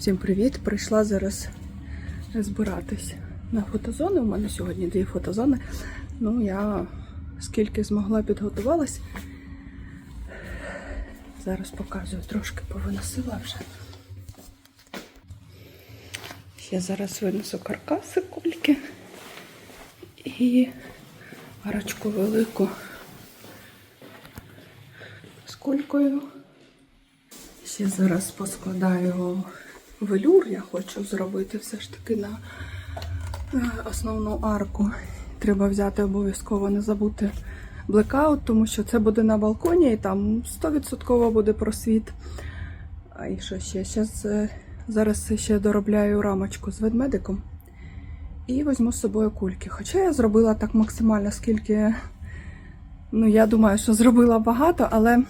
Всім привіт! Прийшла зараз збиратись на фотозони. У мене сьогодні дві фотозони. Ну, я скільки змогла підготувалась. Зараз показую, трошки повиносила вже. Ще зараз винесу каркаси кульки і арочку велику з кулькою. Ще зараз поскладаю велюр. Я хочу зробити все ж таки на е, основну арку. Треба взяти обов'язково не забути блекаут, тому що це буде на балконі і там 100% буде просвіт. А і що ще? Щас, е, зараз ще доробляю рамочку з ведмедиком і візьму з собою кульки. Хоча я зробила так максимально, скільки. Ну, я думаю, що зробила багато, але.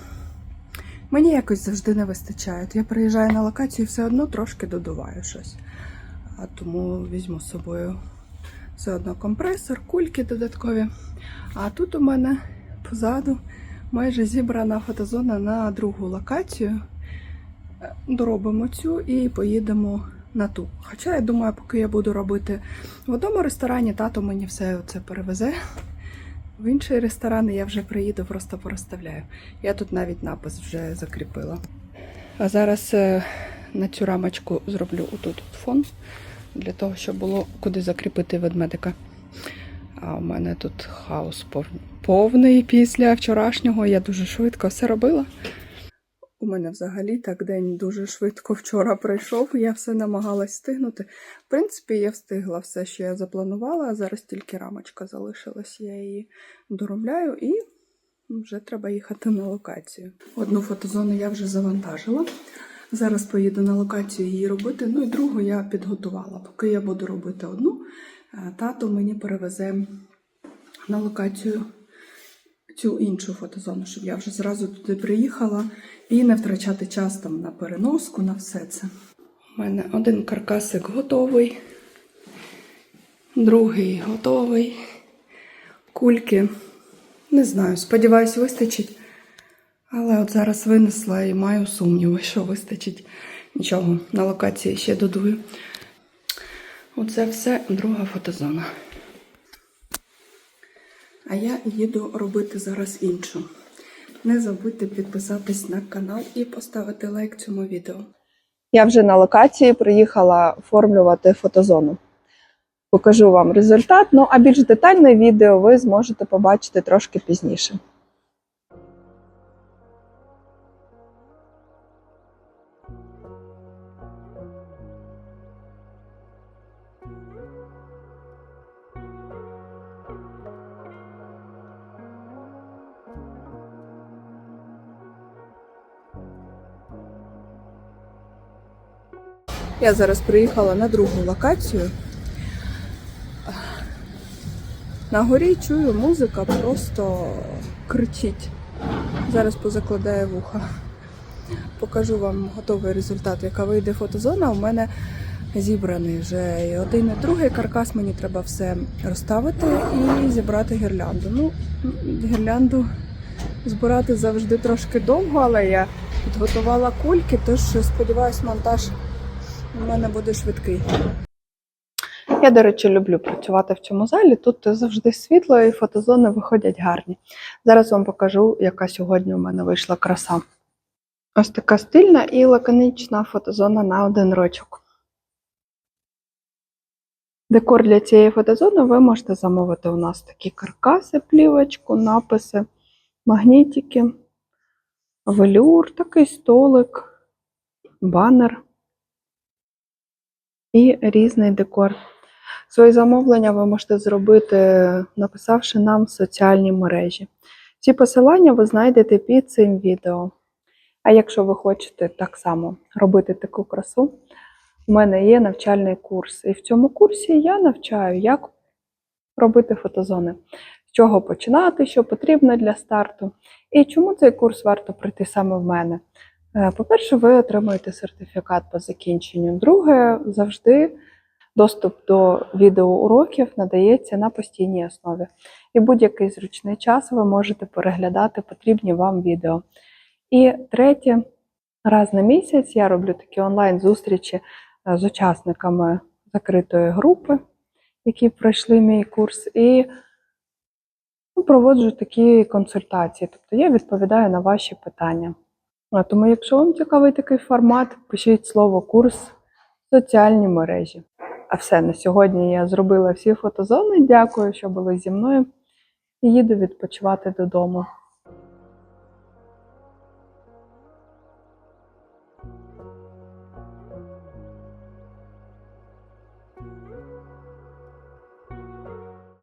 Мені якось завжди не вистачає. Я приїжджаю на локацію і все одно трошки додуваю щось. А тому візьму з собою все одно компресор, кульки додаткові. А тут у мене позаду майже зібрана фотозона на другу локацію. Доробимо цю і поїдемо на ту. Хоча я думаю, поки я буду робити в одному ресторані, тато мені все це перевезе. В інші ресторани я вже приїду, просто порозставляю. Я тут навіть напис вже закріпила. А зараз е, на цю рамочку зроблю отут от фон, для того, щоб було куди закріпити ведмедика. А у мене тут хаос повний після вчорашнього. Я дуже швидко все робила. У мене взагалі так день дуже швидко вчора пройшов, я все намагалась встигнути. В принципі, я встигла все, що я запланувала, а зараз тільки рамочка залишилась. Я її доробляю і вже треба їхати на локацію. Одну фотозону я вже завантажила. Зараз поїду на локацію її робити. Ну і другу я підготувала. Поки я буду робити одну, е, тато мені перевезе на локацію цю іншу фотозону, щоб я вже зразу туди приїхала і не втрачати час там на переноску, на все це. У мене один каркасик готовий, другий готовий. Кульки, не знаю, сподіваюсь, вистачить. Але от зараз винесла і маю сумніви, що вистачить. Нічого, на локації ще додую. Оце все друга фотозона. А я їду робити зараз іншу. Не забудьте підписатись на канал і поставити лайк цьому відео. Я вже на локації приїхала оформлювати фотозону. Покажу вам результат. Ну а більш детальне відео ви зможете побачити трошки пізніше. Я зараз приїхала на другу локацію. На горі чую, музика просто кричить. Зараз позакладаю вуха. Покажу вам готовий результат, яка вийде фотозона. У мене зібраний вже і один і другий каркас. Мені треба все розставити і зібрати гірлянду. Ну, гірлянду збирати завжди трошки довго, але я підготувала кульки, тож сподіваюсь, монтаж у мене буде швидкий. Я, до речі, люблю працювати в цьому залі. Тут завжди світло і фотозони виходять гарні. Зараз вам покажу, яка сьогодні у мене вийшла краса. Ось така стильна і лаконічна фотозона на один рочок. Декор для цієї фотозони ви можете замовити у нас такі каркаси, плівочку, написи, магнітики, велюр, такий столик, банер і різний декор. Свої замовлення ви можете зробити, написавши нам в соціальні мережі. Ці посилання ви знайдете під цим відео. А якщо ви хочете так само робити таку красу, у мене є навчальний курс. І в цьому курсі я навчаю, як робити фотозони, з чого починати, що потрібно для старту, і чому цей курс варто пройти саме в мене. Е, По-перше, ви отримуєте сертифікат по закінченню. Друге, завжди доступ до відеоуроків надається на постійній основі. І будь-який зручний час ви можете переглядати потрібні вам відео. І третє, Раз на місяць я роблю такі онлайн-зустрічі е, з учасниками закритої групи, які пройшли мій курс, і ну, проводжу такі консультації. Тобто я відповідаю на ваші питання. А Тому, якщо вам цікавий такий формат, пишіть слово курс в соціальні мережі. А все, на сьогодні я зробила всі фотозони. Дякую, що були зі мною. І їду відпочивати додому.